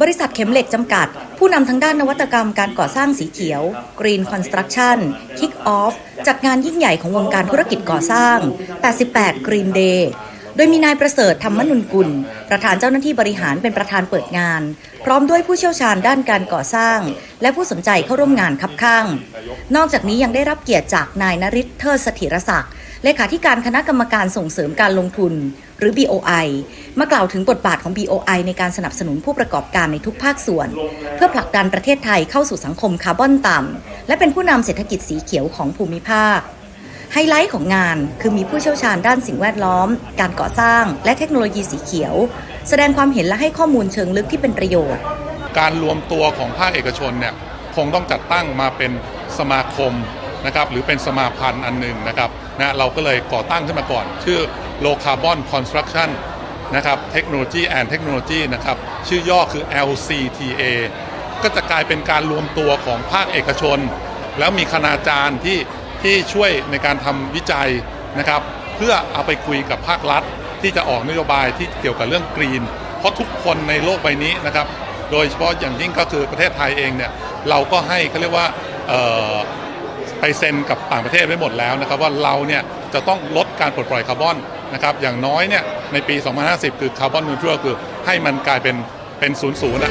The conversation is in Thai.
บริษัทเข็มเหล็กจำกัด ผู้นำทางด้านนวัตกรรมการก่อสร้างสีเขียว Green Construction Kick Off จากงานยิ่งใหญ่ของวงการธุรกิจก่อสร้าง 88 Green Day ดยมีนายประเสริฐธรรมนุนกุล ประธานเจ้าหน้าที่บริหารเป็นประธานเปิดงาน พร้อมด้วยผู้เชี่ยวชาญด้านการก่อสร้าง และผู้สนใจเข้าร่วมงานคับข้าง นอกจากนี้ยังได้รับเกียรติจากนายนริศเทิดสถิรศักดิ์เลขาธิการคณะกรรมการส่งเสริมการลงทุน หรือ BOI มากล่าวถึงบทบาทของ BOI ในการสนับสนุนผู้ประกอบการในทุกภาคส่วน เพื่อผลักดันประเทศไทยเข้าสู่สังคมคาร์บอนต่ำและเป็นผู้นำเศรษฐกิจสีเขียวของภูมิภาค ไฮไลท์ของงานคือมีผู้เชี่ยวชาญด้านสิ่งแวดล้อม การก่อสร้าง และเทคโนโลยีสีเขียว แสดงความเห็นและให้ข้อมูลเชิงลึกที่เป็นประโยชน์ การรวมตัวของภาคเอกชนเนี่ยคงต้องจัดตั้งมาเป็นสมาคมนะครับหรือเป็นสมาพันธ์อันหนึ่งนะครับนะเราก็เลยก่อตั้งขึ้นมาก่อน ชื่อ Low Carbon Construction นะครับ Technology and Technology นะครับชื่อย่อคือ LCTA ก็จะกลายเป็นการรวมตัวของภาคเอกชน แล้วมีคณาจารย์ที่ ที่ช่วยในการทำวิจัยนะครับ เพื่อเอาไปคุยกับภาครัฐ ที่จะออกนโยบายที่เกี่ยวกับเรื่องกรีน เพราะทุกคนในโลกใบนี้นะครับ โดยเฉพาะอย่างยิ่งก็คือประเทศไทยเองเนี่ยเราก็ให้เขาเรียกว่าไปเซ็นกับต่างประเทศไว้หมดแล้วนะครับ ว่าเราเนี่ยจะต้องลดการปลดปล่อยคาร์บอนนะครับอย่างน้อยเนี่ยในปี 2050 คือคาร์บอนนิวทรัลคือให้มันกลายเป็นเป็นศูนย์ศูนย์อะ